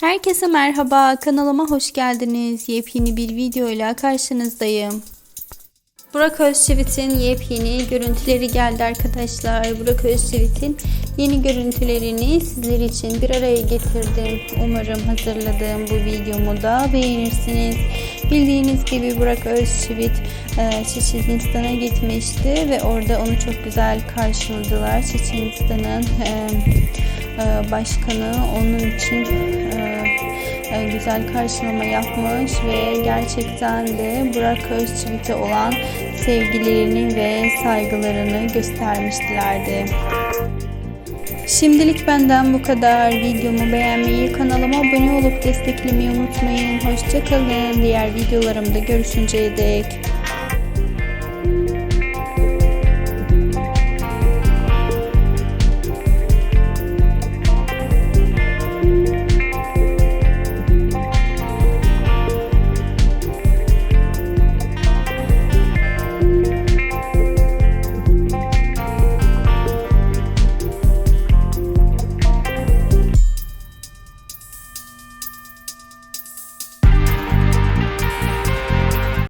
Herkese merhaba, kanalıma hoş geldiniz. Yepyeni bir video ile karşınızdayım. Burak Özçivit'in yepyeni görüntüleri geldi arkadaşlar. Burak Özçivit'in yeni görüntülerini sizler için bir araya getirdim. Umarım hazırladığım bu videomu da beğenirsiniz. Bildiğiniz gibi Burak Özçivit e, Çeçenistan'a gitmişti ve orada onu çok güzel karşıladılar. Çeçenistan'ın e, e, başkanı onun için güzel karşılama yapmış ve gerçekten de Burak Özçivit'e olan sevgilerini ve saygılarını göstermişlerdi. Şimdilik benden bu kadar. Videomu beğenmeyi, kanalıma abone olup desteklemeyi unutmayın. Hoşçakalın. Diğer videolarımda görüşünceye dek.